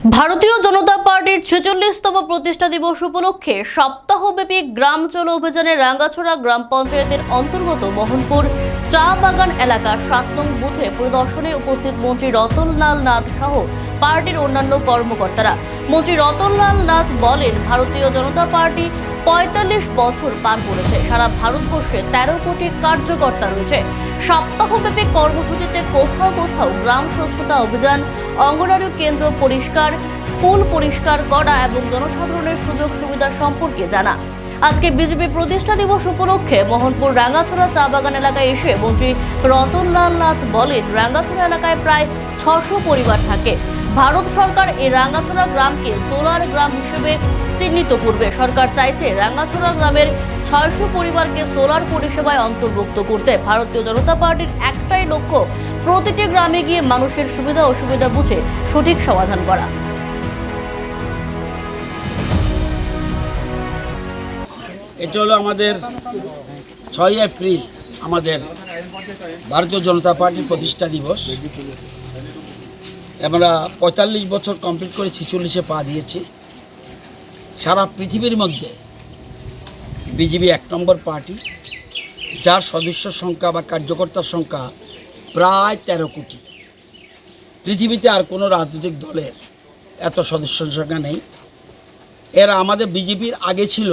ভারতীয় জনতা পার্টির ছেচল্লিশতম প্রতিষ্ঠা দিবস উপলক্ষে সপ্তাহব্যাপী গ্রাম চলো অভিযানে রাঙ্গাছড়া গ্রাম পঞ্চায়েতের অন্তর্গত মোহনপুর চা বাগান এলাকার সাত নং বুথে পরিদর্শনে উপস্থিত মন্ত্রী রতনলাল নাথ সহ পার্টির অন্যান্য কর্মকর্তারা। মন্ত্রী রতনলাল নাথ বলেন, ভারতীয় জনতা পার্টি পঁয়তাল্লিশ বছর পার করেছে। সারা ভারতবর্ষে তেরো কোটি কার্যকর্তা রয়েছে। সপ্তাহব্যাপী কর্মসূচিতে কোথাও কোথাও গ্রাম স্বচ্ছতা অভিযান অঙ্গনারী কেন্দ্র পরিষ্কার, স্কুল পরিষ্কার করা এবং জনসাধারণের সুযোগ সুবিধা সম্পর্কে জানা। আজকে বিজেপি প্রতিষ্ঠা দিবস উপলক্ষে মোহনপুর রাঙ্গাছড়া চা বাগান এলাকায় এসে মন্ত্রী রতনলাল নাথ বলেন, রাঙ্গাছড়া এলাকায় প্রায় ছশো পরিবার থাকে। ভারত সরকার এই রাঙ্গাছড়া গ্রামকে সোলার গ্রাম হিসেবে চিহ্নিত করবে। সরকার চাইছে রাঙ্গাছড়া গ্রামের ছয়শো পরিবারকে সোলার পরিষেবায় অন্তর্ভুক্ত করতে। ভারতীয় জনতা পার্টির একটাই লক্ষ্য প্রতিটি গ্রামে গিয়ে মানুষের সুবিধা অসুবিধা বুঝে সঠিক সমাধান করা। এটা হলো আমাদের ছয় এপ্রিল আমাদের ভারতীয় জনতা পার্টির প্রতিষ্ঠা দিবস। আমরা পঁয়তাল্লিশ বছর কমপ্লিট করে ছিচল্লিশে পা দিয়েছি। সারা পৃথিবীর মধ্যে বিজেপি এক নম্বর পার্টি, যার সদস্য সংখ্যা বা কার্যকর্তার সংখ্যা প্রায় তেরো কোটি। পৃথিবীতে আর কোনো রাজনৈতিক দলের এত সদস্য সংখ্যা নেই। এরা আমাদের বিজেপির আগে ছিল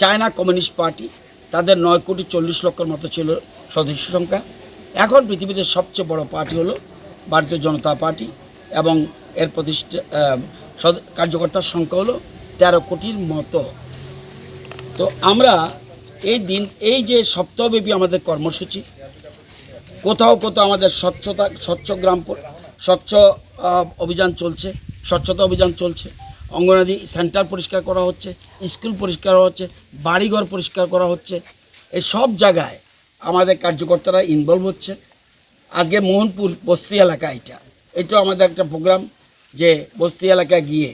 চায়না কমিউনিস্ট পার্টি। তাদের নয় কোটি চল্লিশ লক্ষের মতো ছিল সদস্য সংখ্যা। এখন পৃথিবীতে সবচেয়ে বড় পার্টি হলো ভারতীয় জনতা পার্টি এবং এর প্রতিষ্ঠা কার্যকর্তার সংখ্যা হলো তেরো কোটির মতো। তো আমরা এই দিন, এই যে সপ্তাহব্যাপী আমাদের কর্মসূচি কোথাও কোথাও আমাদের স্বচ্ছতা, স্বচ্ছ গ্রাম স্বচ্ছ অভিযান চলছে, স্বচ্ছতা অভিযান চলছে। অঙ্গনাদি সেন্টার পরিষ্কার করা হচ্ছে, স্কুল পরিষ্কার করা হচ্ছে, বাড়িঘর পরিষ্কার করা হচ্ছে। এই সব জায়গায় আমাদের কার্যকর্তারা ইনভলভ হচ্ছে। আজকে মোহনপুর বস্তি এলাকা এটা। এটাও আমাদের একটা প্রোগ্রাম যে বস্তি এলাকায় গিয়ে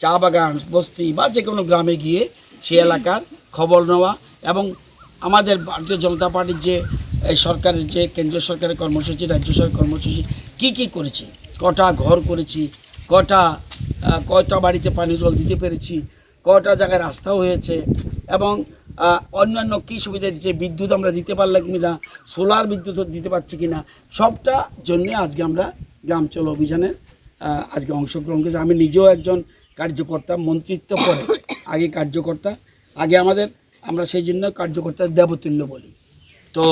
চা বাগান, বস্তি বা যে কোনো গ্রামে গিয়ে সেই এলাকার খবর নেওয়া এবং আমাদের ভারতীয় জনতা পার্টির যে এই সরকারের যে কেন্দ্রীয় সরকারের কর্মসূচি, রাজ্য সরকারের কর্মসূচি, কি কি করেছি? কটা ঘর করেছি, কটা কয়টা বাড়িতে পানীয় জল দিতে পেরেছি কয়টা জায়গায় রাস্তাও হয়েছে এবং অন্যান্য কী সুবিধা দিচ্ছে, বিদ্যুৎ আমরা দিতে পারলাম কি না, সোলার বিদ্যুৎ দিতে পারছি কি না, সবটা জন্যে আজকে আমরা গ্রাম চলো অভিযানে আজকে অংশগ্রহণ করেছি। আমি নিজেও একজন কার্যকর্তা, মন্ত্রিত্ব করে আগে কার্যকর্তা, আগে আমাদের, আমরা সেই জন্য কার্যকর্তা দেবতুল্য বলি। তো